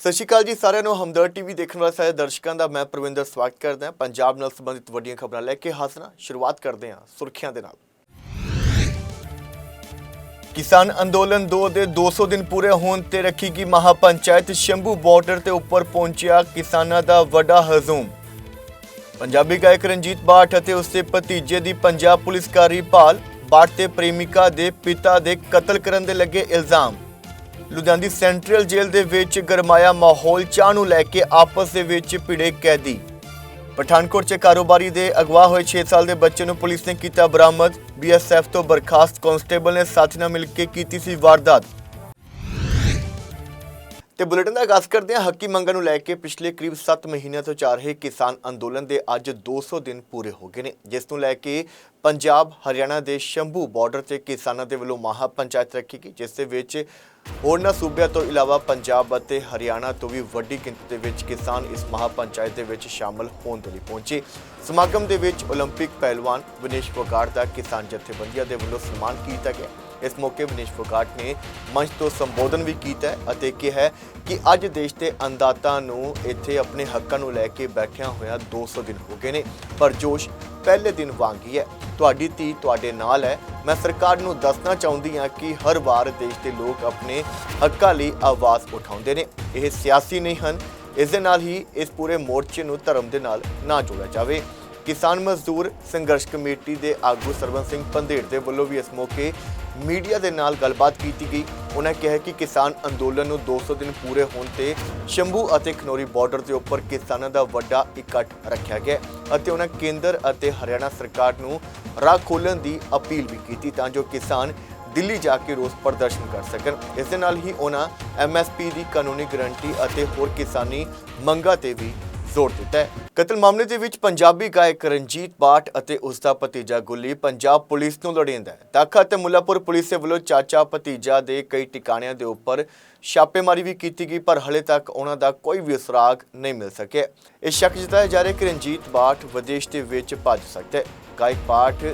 ਸਤਿ ਸ਼੍ਰੀ ਅਕਾਲ ਜੀ, ਸਾਰਿਆਂ ਨੂੰ ਹਮਦਰਦ ਟੀਵੀ ਦੇਖਣ ਵਾਲੇ ਸਾਰੇ ਦਰਸ਼ਕਾਂ ਦਾ ਮੈਂ ਪ੍ਰਵਿੰਦਰ ਸਵਾਗਤ ਕਰਦਾ ਹਾਂ। ਪੰਜਾਬ ਨਾਲ ਸੰਬੰਧਿਤ ਵੱਡੀਆਂ ਖਬਰਾਂ ਲੈ ਕੇ ਹਾਜ਼ਰ ਸ਼ੁਰੂਆਤ ਕਰਦੇ ਹਾਂ ਸੁਰਖੀਆਂ ਦੇ ਨਾਲ। ਕਿਸਾਨ ਅੰਦੋਲਨ 2 ਦੇ 200 ਦਿਨ ਪੂਰੇ ਹੋਣ ਤੇ ਰੱਖੀ ਗਈ ਮਹਾਪੰਚਾਇਤ ਸ਼ੰਭੂ ਬਾਰਡਰ ਤੇ ਉੱਪਰ ਪਹੁੰਚਿਆ ਕਿਸਾਨਾਂ ਦਾ ਵੱਡਾ ਹਜ਼ੂਮ। ਪੰਜਾਬੀ ਗਾਇਕ ਰਣਜੀਤ ਬਾਠ ਅਤੇ ਉਸਦੇ ਭਤੀਜੇ ਦੀ ਪੰਜਾਬ ਪੁਲਿਸ ਕਾਰੀ ਭਾਲ, ਬਾਠ ਤੇ ਪ੍ਰੇਮਿਕਾ ਦੇ ਪਿਤਾ ਦੇ ਕਤਲ ਕਰਨ ਦੇ ਲੱਗੇ ਇਲਜ਼ਾਮ। ਲੁਧਿਆਣਾ ਦੀ ਸੈਂਟਰਲ ਜੇਲ੍ਹ ਦੇ ਵਿੱਚ ਗਰਮਾਇਆ ਮਾਹੌਲ, ਚਾਹ ਨੂੰ ਲੈ ਕੇ ਆਪਸ ਦੇ ਵਿੱਚ ਭਿੜੇ ਕੈਦੀ। ਪਠਾਨਕੋਟ 'ਚ ਕਾਰੋਬਾਰੀ ਦੇ ਅਗਵਾ ਹੋਏ 6 ਸਾਲ ਦੇ ਬੱਚੇ ਨੂੰ ਪੁਲਿਸ ਨੇ ਕੀਤਾ ਬਰਾਮਦ। ਬੀਐਸਐਫ ਤੋਂ ਬਰਖਾਸਤ ਕਾਂਸਟੇਬਲ ਨੇ ਸਾਥੀ ਨਾਲ ਮਿਲ ਕੇ ਕੀਤੀ ਸੀ ਵਾਰਦਾਤ। ਤੇ ਬੁਲੇਟਿਨ ਦਾ ਆਗਾਜ਼ ਕਰਦੇ ਹਾਂ ਹੱਕੀ ਮੰਗਾਂ ਨੂੰ ਲੈ ਕੇ ਪਿਛਲੇ ਕਰੀਬ 7 ਮਹੀਨਿਆਂ ਤੋਂ ਚੱਲ ਰਹੇ ਕਿਸਾਨ ਅੰਦੋਲਨ ਦੇ ਅੱਜ 200 ਦਿਨ ਪੂਰੇ ਹੋ ਗਏ ਨੇ ਜਿਸ ਨੂੰ ਲੈ ਕੇ ਪੰਜਾਬ ਹਰਿਆਣਾ ਦੇ ਸ਼ੰਭੂ ਬਾਰਡਰ ਤੇ ਕਿਸਾਨਾਂ ਦੇ ਵੱਲੋਂ ਮਹਾ ਪੰਚਾਇਤ ਰੱਖੀ ਗਈ ਜਿਸ ਦੇ ਵਿੱਚ ਹੋਰਨਾਂ ਸੂਬਿਆਂ ਤੋਂ ਇਲਾਵਾ ਪੰਜਾਬ ਅਤੇ ਹਰਿਆਣਾ ਤੋਂ ਵੀ ਵੱਡੀ ਗਿਣਤੀ ਦੇ ਵਿੱਚ ਕਿਸਾਨ ਇਸ ਮਹਾ ਪੰਚਾਇਤ ਦੇ ਵਿੱਚ ਸ਼ਾਮਲ ਹੋਣ ਦੇ ਲਈ ਪਹੁੰਚੇ ਸਮਾਗਮ ਦੇ ਵਿੱਚ 올림픽 ਪਹਿਲਵਾਨ ਵਿਨੇਸ਼ ਫੋਗਾਟ ਦਾ ਕਿਸਾਨ ਜਥੇਬੰਦੀਆਂ ਦੇ ਵੱਲੋਂ ਸਨਮਾਨ ਕੀਤਾ ਗਿਆ ਇਸ ਮੌਕੇ ਵਿਨੇਸ਼ ਫੋਗਾਟ ਨੇ ਮੰਚ ਤੋਂ ਸੰਬੋਧਨ ਵੀ ਕੀਤਾ ਅਤੇ ਕਿਹਾ ਕਿ ਅੱਜ ਦੇਸ਼ ਦੇ ਅੰਦਾਤਾ ਨੂੰ ਇੱਥੇ ਆਪਣੇ ਹੱਕਾਂ ਨੂੰ ਲੈ ਕੇ ਬੈਠਿਆਂ ਹੋਇਆਂ 200 ਦਿਨ ਹੋ ਗਏ ਨੇ, ਪਰ ਜੋਸ਼ ਪਹਿਲੇ ਦਿਨ ਵਾਂਗ ਹੀ ਹੈ। ਤੁਹਾਡੀ ਧੀ ਤੁਹਾਡੇ ਨਾਲ ਹੈ। ਮੈਂ ਸਰਕਾਰ ਨੂੰ ਦੱਸਣਾ ਚਾਹੁੰਦੀ ਹਾਂ ਕਿ ਹਰ ਵਾਰ ਦੇਸ਼ ਦੇ ਲੋਕ ਆਪਣੇ ਹੱਕਾਂ ਲਈ ਆਵਾਜ਼ ਉਠਾਉਂਦੇ ਨੇ। ਇਹ ਸਿਆਸੀ ਨਹੀਂ ਹਨ। ਇਸ ਦੇ ਨਾਲ ਹੀ ਇਸ ਪੂਰੇ ਮੋਰਚੇ ਨੂੰ ਧਰਮ ਦੇ ਨਾਲ ਨਾ ਜੋੜਿਆ ਜਾਵੇ। ਕਿਸਾਨ ਮਜ਼ਦੂਰ ਸੰਘਰਸ਼ ਕਮੇਟੀ ਦੇ ਆਗੂ ਸਰਵਨ ਸਿੰਘ ਪੰਧੇੜ ਦੇ ਵੱਲੋਂ ਵੀ ਇਸ ਮੌਕੇ ਮੀਡੀਆ ਦੇ ਨਾਲ ਗੱਲਬਾਤ ਕੀਤੀ ਗਈ। ਉਹਨਾਂ ਕਿਹਾ ਕਿ ਕਿਸਾਨ ਅੰਦੋਲਨ ਨੂੰ 200 ਦਿਨ ਪੂਰੇ ਹੋਣ ਤੇ ਸ਼ੰਭੂ ਅਤੇ ਖਨੌਰੀ ਬਾਰਡਰ ਦੇ ਉੱਪਰ ਕਿਸਾਨਾਂ ਦਾ ਵੱਡਾ ਇਕੱਠ ਰੱਖਿਆ ਗਿਆ ਅਤੇ ਉਹਨਾਂ ਕੇਂਦਰ ਅਤੇ ਹਰਿਆਣਾ ਸਰਕਾਰ ਨੂੰ ਰਾਹ ਖੋਲ੍ਹਣ ਦੀ ਅਪੀਲ ਵੀ ਕੀਤੀ ਤਾਂ ਜੋ ਕਿਸਾਨ ਦਿੱਲੀ ਜਾ ਕੇ ਰੋਸ ਪ੍ਰਦਰਸ਼ਨ ਕਰ ਸਕਣ। ਇਸ ਦੇ ਨਾਲ ਹੀ ਉਹਨਾਂ ਐਮਐਸਪੀ ਦੀ ਕਾਨੂੰਨੀ ਗਰੰਟੀ ਅਤੇ ਹੋਰ ਕਿਸਾਨੀ ਮੰਗਾਂ ਤੇ ਵੀ ਜ਼ੋਰ ਦਿੱਤਾ ਹੈ। ਕਤਲ ਮਾਮਲੇ ਦੇ ਵਿੱਚ ਪੰਜਾਬੀ ਗਾਇਕ ਰਣਜੀਤ ਬਾਠ ਅਤੇ ਉਸ ਦਾ ਭਤੀਜਾ ਗੁੱਲੀ ਪੰਜਾਬ ਪੁਲਿਸ ਨੂੰ ਲੋੜੀਂਦਾ ਹੈ। ਦਾਖਾ ਤੇ ਮੁੱਲਾਪੁਰ ਪੁਲਿਸ ਦੇ ਵੱਲੋਂ ਚਾਚਾ ਭਤੀਜਾ ਦੇ ਕਈ ਟਿਕਾਣਿਆਂ ਦੇ ਉੱਪਰ ਛਾਪੇਮਾਰੀ ਵੀ ਕੀਤੀ ਗਈ, ਪਰ ਹਲੇ ਤੱਕ ਉਹਨਾਂ ਦਾ ਕੋਈ ਵੀ ਸੁਰਾਗ ਨਹੀਂ ਮਿਲ ਸਕਿਆ। ਇਹ ਸ਼ੱਕ ਜਤਾਇਆ ਜਾ ਰਿਹਾ ਕਿ ਰਣਜੀਤ ਬਾਠ ਵਿਦੇਸ਼ ਦੇ ਵਿੱਚ ਭੱਜ ਸਕਦਾ ਹੈ। ਗਾਇਕ ਬਾਠ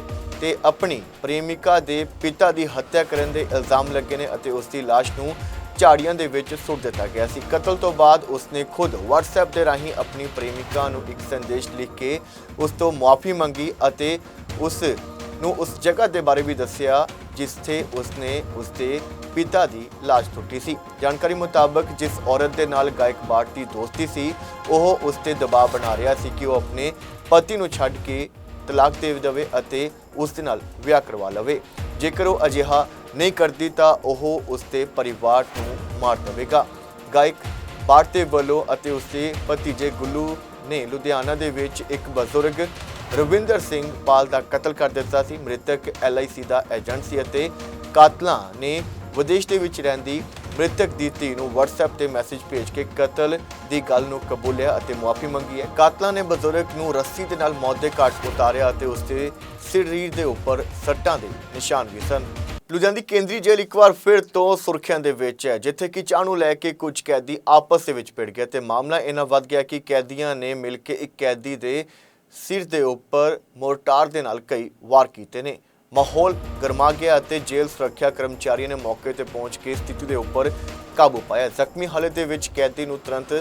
ਤੇ ਆਪਣੀ ਪ੍ਰੇਮਿਕਾ ਦੇ ਪਿਤਾ ਦੀ ਹੱਤਿਆ ਕਰਨ ਦੇ ਇਲਜ਼ਾਮ ਲੱਗੇ ਨੇ ਅਤੇ ਉਸ ਦੀ ਲਾਸ਼ ਨੂੰ ਝਾੜੀਆਂ ਦੇ ਵਿੱਚ ਸੁੱਟ ਦਿੱਤਾ ਗਿਆ ਸੀ। ਕਤਲ ਤੋਂ ਬਾਅਦ ਉਸਨੇ ਖੁਦ WhatsApp ਦੇ ਰਾਹੀਂ ਆਪਣੀ ਪ੍ਰੇਮਿਕਾ ਨੂੰ ਇੱਕ ਸੰਦੇਸ਼ ਲਿਖ ਕੇ ਉਸ ਤੋਂ ਮਾਫੀ ਮੰਗੀ ਅਤੇ ਉਸ ਨੂੰ ਉਸ ਜਗ੍ਹਾ ਦੇ ਬਾਰੇ ਵੀ ਦੱਸਿਆ, ਜਿੱਥੇ ਉਸਨੇ ਉਸਦੇ ਪਿਤਾ ਦੀ ਲਾਸ਼ ਟੁੱਟੀ ਸੀ। ਜਾਣਕਾਰੀ ਮੁਤਾਬਕ ਜਿਸ ਔਰਤ ਦੇ ਨਾਲ ਗਾਇਕ ਬਾਟ ਦੀ ਦੋਸਤੀ ਸੀ, ਉਹ ਉਸ ਤੇ ਦਬਾਅ ਬਣਾ ਰਿਹਾ ਸੀ ਕਿ ਉਹ ਆਪਣੇ ਪਤੀ ਨੂੰ ਛੱਡ ਕੇ ਤਲਾਕ ਦੇ ਦੇਵੇ ਅਤੇ ਉਸ ਦੇ ਨਾਲ ਵਿਆਹ ਕਰਵਾ ਲਵੇ। ਜੇਕਰ ਉਹ ਅਜਿਹਾ ਨਹੀਂ ਕਰਦੀ ਤਾਂ ਉਹ ਉਸਦੇ ਪਰਿਵਾਰ ਨੂੰ ਮਾਰ ਦੇਵੇਗਾ। ਗਾਇਕ ਭਾਰਤੇ ਵੱਲੋਂ ਅਤੇ ਉਸਦੇ ਭਤੀਜੇ ਗੁੱਲੂ ਨੇ ਲੁਧਿਆਣਾ ਦੇ ਵਿੱਚ ਇੱਕ ਬਜ਼ੁਰਗ ਰਵਿੰਦਰ ਸਿੰਘ ਪਾਲ ਦਾ ਕਤਲ ਕਰ ਦਿੱਤਾ ਸੀ। ਮ੍ਰਿਤਕ ਐਲਆਈਸੀ ਦਾ ਏਜੰਟ ਸੀ ਅਤੇ ਕਾਤਲਾਂ ਨੇ ਵਿਦੇਸ਼ ਦੇ ਵਿੱਚ ਰਹਿੰਦੀ ਮ੍ਰਿਤਕ ਦੀ ਧੀ ਨੂੰ WhatsApp ਤੇ ਮੈਸੇਜ ਭੇਜ ਕੇ ਕਤਲ ਦੀ ਗੱਲ ਨੂੰ ਕਬੂਲਿਆ ਅਤੇ ਮੁਆਫੀ ਮੰਗੀ ਹੈ। ਕਾਤਲਾਂ ਨੇ ਬਜ਼ੁਰਗ ਨੂੰ ਰੱਸੀ ਦੇ ਨਾਲ ਮੌਤ ਦੇ ਘਾਟ ਉਤਾਰਿਆ ਅਤੇ ਉਸ ਦੇ ਸਰੀਰ ਦੇ ਉੱਪਰ ਸੱਟਾਂ ਦੇ ਨਿਸ਼ਾਨ ਵੀ ਸਨ। ਲੁਧਿਆਣਾ ਦੀ ਕੇਂਦਰੀ ਜੇਲ੍ਹ ਇੱਕ ਵਾਰ ਫਿਰ ਤੋਂ ਸੁਰਖੀਆਂ ਦੇ ਵਿੱਚ ਹੈ, ਜਿੱਥੇ ਕਿ ਚਾਹ ਨੂੰ ਲੈ ਕੇ ਕੁਝ ਕੈਦੀ ਆਪਸ ਦੇ ਵਿੱਚ ਭਿੜ ਗਏ ਤੇ ਮਾਮਲਾ ਇਹਨਾਂ ਵੱਧ ਗਿਆ ਕਿ ਕੈਦੀਆਂ ਨੇ ਮਿਲ ਕੇ ਇੱਕ ਕੈਦੀ ਦੇ ਸਿਰ ਦੇ ਉੱਪਰ ਮੋਰਟਾਰ ਦੇ ਨਾਲ ਕਈ ਵਾਰ ਕੀਤੇ ਨੇ। ਮਾਹੌਲ ਗਰਮਾ ਗਿਆ ਅਤੇ ਜੇਲ੍ਹ ਸੁਰੱਖਿਆ ਕਰਮਚਾਰੀਆਂ ਨੇ ਮੌਕੇ ਤੇ ਪਹੁੰਚ ਕੇ ਸਥਿਤੀ ਦੇ ਉੱਪਰ ਕਾਬੂ ਪਾਇਆ। ਜ਼ਖਮੀ ਹਾਲਤ ਦੇ ਵਿੱਚ ਕੈਦੀ ਨੂੰ ਤੁਰੰਤ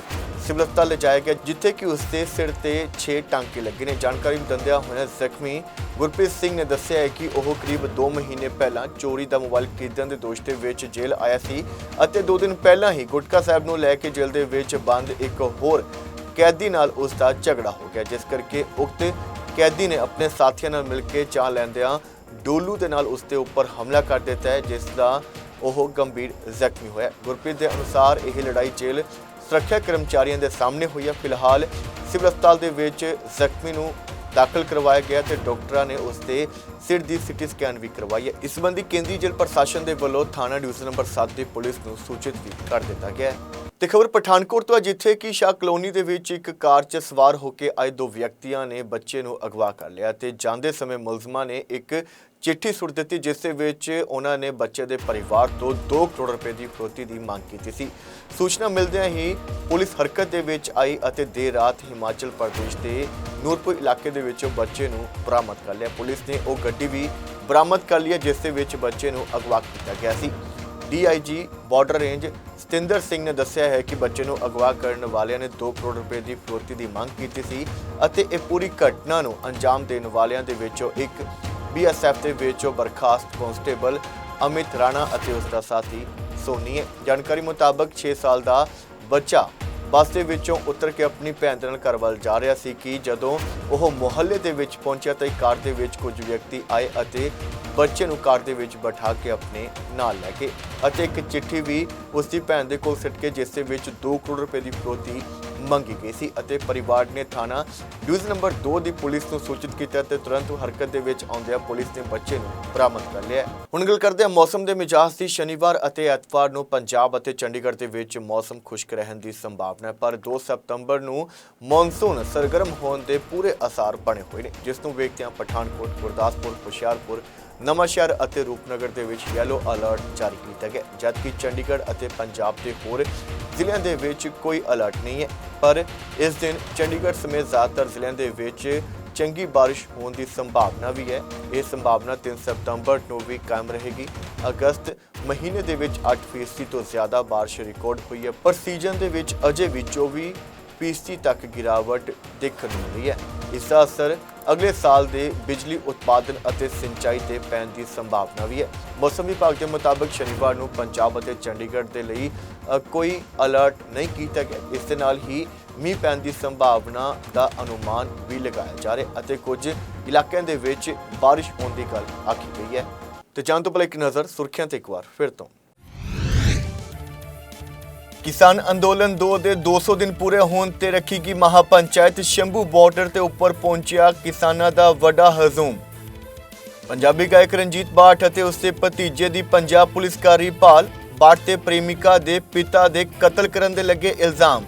ਸਿਵਲ ਹਸਪਤਾਲ ਲਿਜਾਇਆ ਗਿਆ, ਜਿੱਥੇ ਕਿ ਉਸ ਦੇ ਸਿਰ ਤੇ 6 ਟਾਂਕੇ ਲੱਗੇ ਨੇ। ਜਾਣਕਾਰੀ ਦਿੰਦਿਆਂ ਹੋਇਆ ਜ਼ਖਮੀ ਗੁਰਪ੍ਰੀਤ ਸਿੰਘ ਨੇ ਦੱਸਿਆ ਹੈ ਕਿ ਉਹ ਕਰੀਬ 2 ਮਹੀਨੇ ਪਹਿਲਾਂ ਚੋਰੀ ਦਾ ਮੋਬਾਈਲ ਖਰੀਦਣ ਦੇ ਦੋਸ਼ ਦੇ ਵਿੱਚ ਜੇਲ੍ਹ ਆਇਆ ਸੀ ਅਤੇ 2 ਦਿਨ ਪਹਿਲਾਂ ਹੀ ਗੁਟਕਾ ਸਾਹਿਬ ਨੂੰ ਲੈ ਕੇ ਜੇਲ੍ਹ ਦੇ ਵਿੱਚ ਬੰਦ ਇੱਕ ਹੋਰ ਕੈਦੀ ਨਾਲ ਉਸ ਦਾ ਝਗੜਾ ਹੋ ਗਿਆ, ਜਿਸ ਕਰਕੇ ਉਕਤ ਕੈਦੀ ਨੇ ਆਪਣੇ ਸਾਥੀਆਂ ਨਾਲ ਮਿਲ ਕੇ ਚਾਹ ਲੈਂਦਿਆਂ ਡੋਲੂ ਦੇ ਨਾਲ ਉਸ ਦੇ ਉੱਪਰ ਹਮਲਾ ਕਰ ਦਿੱਤਾ ਹੈ, ਜਿਸ ਦਾ ਉਹ ਗੰਭੀਰ ਜ਼ਖਮੀ ਹੋਇਆ ਗੁਰਪ੍ਰੀਤ ਦੇ ਅਨੁਸਾਰ ਇਹ ਲੜਾਈ ਜੇਲ੍ਹ ਸੁਰੱਖਿਆ ਕਰਮਚਾਰੀਆਂ ਦੇ ਸਾਹਮਣੇ ਹੋਈ ਹੈ। ਫਿਲਹਾਲ ਸਿਵਲ ਹਸਪਤਾਲ ਦੇ ਵਿੱਚ ਜ਼ਖਮੀ ਨੂੰ ਦਾਖਲ ਕਰਵਾਇਆ ਗਿਆ ਤੇ ਡਾਕਟਰਾਂ ਨੇ ਉਸ ਦੇ ਸਿਰ ਦੀ ਸਿਟੀ ਸਕੈਨ ਵੀ ਕਰਵਾਈ ਹੈ। ਇਸ ਸੰਬੰਧੀ ਕੇਂਦਰੀ ਜੇਲ੍ਹ ਪ੍ਰਸ਼ਾਸਨ ਦੇ ਵੱਲੋਂ ਥਾਣਾ ਡਿਵੀਜ਼ਨ ਨੰਬਰ 7 ਦੀ ਪੁਲਿਸ ਨੂੰ ਸੂਚਿਤ ਵੀ ਕਰ ਦਿੱਤਾ ਗਿਆ ਹੈ। ਤੇ ਖਬਰ ਪਠਾਨਕੋਟ ਤੋਂ ਜਿੱਥੇ ਕਿ ਸ਼ਾਹ ਕਲੋਨੀ ਦੇ ਵਿੱਚ ਇੱਕ ਕਾਰ 'ਚ ਸਵਾਰ ਹੋ ਕੇ ਆਏ ਦੋ ਵਿਅਕਤੀਆਂ ਨੇ ਬੱਚੇ ਨੂੰ ਅਗਵਾ ਕਰ ਲਿਆ ਤੇ ਜਾਂਦੇ ਸਮੇਂ ਮੁਲਜ਼ਮਾਂ ਨੇ ਇੱਕ ਚਿੱਠੀ ਸੁੱਟ ਦਿੱਤੀ, ਜਿਸ ਦੇ ਵਿੱਚ ਉਹਨਾਂ ਨੇ ਬੱਚੇ ਦੇ ਪਰਿਵਾਰ ਤੋਂ 2 ਕਰੋੜ ਰੁਪਏ ਦੀ ਫਰੋਤੀ ਦੀ ਮੰਗ ਕੀਤੀ ਸੀ। ਸੂਚਨਾ ਮਿਲਦਿਆਂ ਹੀ ਪੁਲਿਸ ਹਰਕਤ ਦੇ ਵਿੱਚ ਆਈ ਅਤੇ ਦੇਰ ਰਾਤ ਹਿਮਾਚਲ ਪ੍ਰਦੇਸ਼ ਦੇ ਨੂਰਪੁਰ ਇਲਾਕੇ ਦੇ ਵਿੱਚੋਂ ਬੱਚੇ ਨੂੰ ਬਰਾਮਦ ਕਰ ਲਿਆ। ਪੁਲਿਸ ਨੇ ਉਹ ਗੱਡੀ ਵੀ ਬਰਾਮਦ ਕਰ ਲਈ ਹੈ, ਜਿਸ ਦੇ ਵਿੱਚ ਬੱਚੇ ਨੂੰ ਅਗਵਾ ਕੀਤਾ ਗਿਆ ਸੀ। DIG border range Satinder Singh ਨੇ ਦੱਸਿਆ ਹੈ ਕਿ ਬੱਚੇ ਨੂੰ ਅਗਵਾ ਕਰਨ ਵਾਲਿਆਂ ਨੇ 2 ਕਰੋੜ ਰੁਪਏ ਦੀ ਫਿਰੌਤੀ ਦੀ ਮੰਗ ਕੀਤੀ ਸੀ ਅਤੇ ਇਹ ਪੂਰੀ ਘਟਨਾ ਨੂੰ ਅੰਜਾਮ ਦੇਣ ਵਾਲਿਆਂ ਦੇ ਵਿੱਚੋਂ ਇੱਕ ਬੀਐਸਐਫ ਦੇ ਵਿੱਚੋਂ ਬਰਖਾਸਤ ਕਾਂਸਟੇਬਲ ਅਮਿਤ ਰਾਣਾ ਅਤੇ ਉਸ ਦਾ ਸਾਥੀ ਸੋਨੀ ਹੈ ਜਾਣਕਾਰੀ ਮੁਤਾਬਕ 6 ਸਾਲ ਦਾ ਬੱਚਾ ਬੱਸ ਦੇ ਵਿੱਚੋਂ ਉਤਰ ਕੇ ਆਪਣੀ ਭੈਣ ਦੇ ਨਾਲ ਘਰ ਵੱਲ ਜਾ ਰਿਹਾ ਸੀ ਕਿ ਜਦੋਂ ਉਹ ਮੁਹੱਲੇ ਦੇ ਵਿੱਚ ਪਹੁੰਚਿਆ ਤਾਂ ਇੱਕ ਕਾਰ ਦੇ ਵਿੱਚ ਕੁਝ ਵਿਅਕਤੀ ਆਏ ਅਤੇ ਬੱਚੇ ਨੂੰ ਕਾਰ ਦੇ ਵਿੱਚ ਬਿਠਾ ਕੇ ਆਪਣੇ ਨਾਲ ਲੈ ਕੇ ਅਤੇ ਇੱਕ ਚਿੱਠੀ ਵੀ ਉਸ ਦੀ ਭੈਣ ਦੇ ਕੋਲ ਸਿੱਟ ਕੇ ਜਿਸ ਦੇ ਵਿੱਚ 2 ਕਰੋੜ ਰੁਪਏ ਦੀ ਫਿਰੌਤੀ ਮੰਗੀ ਗਈ ਸੀ ਅਤੇ ਪਰਿਵਾਰ ਨੇ ਥਾਣਾ ਡਿਵੀਜ਼ਨ ਨੰਬਰ 2 ਦੀ ਪੁਲਿਸ ਨੂੰ ਸੂਚਿਤ ਕੀਤਾ ਤੇ ਤੁਰੰਤ ਹਰਕਤ ਦੇ ਵਿੱਚ ਆਉਂਦਿਆਂ ਪੁਲਿਸ ਨੇ ਬੱਚੇ ਨੂੰ ਬਰਾਮਦ ਕਰ ਲਿਆ। ਹੁਣ ਗੱਲ ਕਰਦੇ ਹਾਂ ਮੌਸਮ ਦੇ ਮਿਜਾਜ਼ ਦੀ। ਸ਼ਨੀਵਾਰ ਅਤੇ ਐਤਵਾਰ ਨੂੰ ਪੰਜਾਬ ਅਤੇ ਚੰਡੀਗੜ੍ਹ ਦੇ ਵਿੱਚ ਮੌਸਮ ਖੁਸ਼ਕ ਰਹਿਣ ਦੀ ਸੰਭਾਵਨਾ ਹੈ, ਪਰ 2 ਸਤੰਬਰ ਨੂੰ ਮੌਨਸੂਨ ਸਰਗਰਮ ਹੋਣ ਦੇ ਪੂਰੇ ਅਸਾਰ ਬਣੇ ਹੋਏ ਨੇ, ਜਿਸ ਨੂੰ ਵੇਖਦਿਆਂ ਪਠਾਨਕੋਟ, ਗੁਰਦਾਸਪੁਰ, ਹੁਸ਼ਿਆਰਪੁਰ ਨਵਾਂਸ਼ਹਿਰ ਅਤੇ ਰੂਪਨਗਰ ਦੇ ਵਿੱਚ ਯੈਲੋ ਅਲਰਟ ਜਾਰੀ ਕੀਤਾ ਗਿਆ। ਜਦਕਿ ਚੰਡੀਗੜ੍ਹ ਅਤੇ ਪੰਜਾਬ ਦੇ ਹੋਰ ਜ਼ਿਲ੍ਹਿਆਂ ਦੇ ਵਿੱਚ ਕੋਈ ਅਲਰਟ ਨਹੀਂ ਹੈ। ਪਰ ਇਸ ਦਿਨ ਚੰਡੀਗੜ੍ਹ ਸਮੇਤ ਜ਼ਿਆਦਾਤਰ ਜ਼ਿਲ੍ਹਿਆਂ ਦੇ ਵਿੱਚ ਚੰਗੀ ਬਾਰਿਸ਼ ਹੋਣ ਦੀ ਸੰਭਾਵਨਾ ਵੀ ਹੈ। ਇਹ ਸੰਭਾਵਨਾ 3 ਸਤੰਬਰ ਨੂੰ ਵੀ ਕਾਇਮ ਰਹੇਗੀ। ਅਗਸਤ ਮਹੀਨੇ ਦੇ ਵਿੱਚ 8% ਤੋਂ ਜ਼ਿਆਦਾ ਬਾਰਿਸ਼ ਰਿਕਾਰਡ ਹੋਈ ਹੈ। ਪਰ ਸੀਜ਼ਨ ਦੇ ਵਿੱਚ ਅਜੇ ਵੀ 24 ਫੀਸਦੀ ਤੱਕ ਗਿਰਾਵਟ ਦੇਖਣ ਨੂੰ ਮਿਲੀ ਹੈ। ਇਸ ਦਾ ਅਸਰ ਅਗਲੇ ਸਾਲ ਦੇ ਬਿਜਲੀ ਉਤਪਾਦਨ ਅਤੇ ਸਿੰਚਾਈ ਤੇ ਪੈਣ ਦੀ ਸੰਭਾਵਨਾ ਵੀ ਹੈ। ਮੌਸਮ ਵਿਭਾਗ ਦੇ ਮੁਤਾਬਕ ਸ਼ਨੀਵਾਰ ਨੂੰ ਪੰਜਾਬ ਅਤੇ ਚੰਡੀਗੜ੍ਹ ਦੇ ਲਈ ਕੋਈ ਅਲਰਟ ਨਹੀਂ ਕੀਤਾ ਗਿਆ। ਇਸ ਦੇ ਨਾਲ ਹੀ ਮੀਂਹ ਪੈਣ ਦੀ ਸੰਭਾਵਨਾ ਦਾ ਅਨੁਮਾਨ ਵੀ ਲਗਾਇਆ ਜਾ ਰਿਹਾ ਅਤੇ ਕੁਝ ਇਲਾਕਿਆਂ ਦੇ ਵਿੱਚ ਬਾਰਿਸ਼ ਹੋਣ ਦੀ ਗੱਲ ਆਖੀ ਗਈ ਹੈ। ਤੇ ਜਾਣ ਤੋਂ ਪਹਿਲਾਂ ਇੱਕ ਨਜ਼ਰ ਸੁਰਖੀਆਂ ਤੇ ਇੱਕ ਵਾਰ ਫਿਰ ਤੋਂ। ਕਿਸਾਨ ਅੰਦੋਲਨ 2 ਦੇ 200 ਦਿਨ ਪੂਰੇ ਹੋਣ ਤੇ ਰੱਖੀ ਮਹਾਪੰਚਾਇਤ ਸ਼ੰਭੂ ਬਾਰਡਰ ਤੇ ਉੱਪਰ ਪਹੁੰਚਿਆ ਕਿਸਾਨਾਂ ਦਾ ਵੱਡਾ ਹਜ਼ੂਮ। ਪੰਜਾਬੀ ਗਾਇਕ ਰਣਜੀਤ ਬਾਠ ਅਤੇ ਉਸਦੇ ਭਤੀਜੇ ਦੀ ਪੰਜਾਬ ਪੁਲਿਸ ਕਾਰੀ ਭਾਲ ਬਾਠ ਤੇ ਪ੍ਰੇਮਿਕਾ ਦੇ ਪਿਤਾ ਦੇ ਕਤਲ ਕਰਨ ਦੇ ਲੱਗੇ ਇਲਜ਼ਾਮ।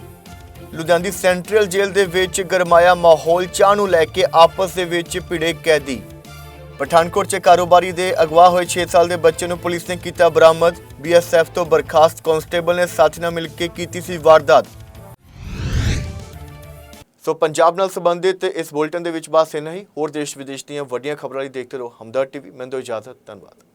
ਲੁਧਿਆਣਾ ਦੀ ਸੈਂਟਰਲ ਜੇਲ੍ਹ ਦੇ ਵਿੱਚ ਗਰਮਾਇਆ ਮਾਹੌਲ, ਚਾਹ ਨੂੰ ਲੈ ਕੇ ਆਪਸ ਦੇ ਵਿੱਚ ਭਿੜੇ ਕੈਦੀ। ਪਠਾਨਕੋਟ 'ਚ ਕਾਰੋਬਾਰੀ ਦੇ ਅਗਵਾ ਹੋਏ 6 ਸਾਲ ਦੇ ਬੱਚੇ ਨੂੰ ਪੁਲਿਸ ਨੇ ਕੀਤਾ ਬਰਾਮਦ। ਬੀਐਸਐਫ ਤੋਂ ਬਰਖਾਸਤ ਕਾਂਸਟੇਬਲ ਨੇ ਸਾਥੀ ਨਾਲ ਮਿਲ ਕੇ ਕੀਤੀ ਸੀ ਵਾਰਦਾਤ। ਸੋ ਪੰਜਾਬ ਨਾਲ ਸੰਬੰਧਿਤ ਇਸ ਬੁਲੇਟਿਨ ਦੇ ਵਿੱਚ ਬਸ ਇੰਨਾ ਹੀ। ਹੋਰ ਦੇਸ਼ ਵਿਦੇਸ਼ ਦੀਆਂ ਵੱਡੀਆਂ ਖਬਰਾਂ ਲਈ ਦੇਖਦੇ ਰਹੋ ਹਮਦਰ ਟੀਵੀ। ਮੈਨੂੰ ਦਿਓ ਇਜਾਜ਼ਤ, ਧੰਨਵਾਦ।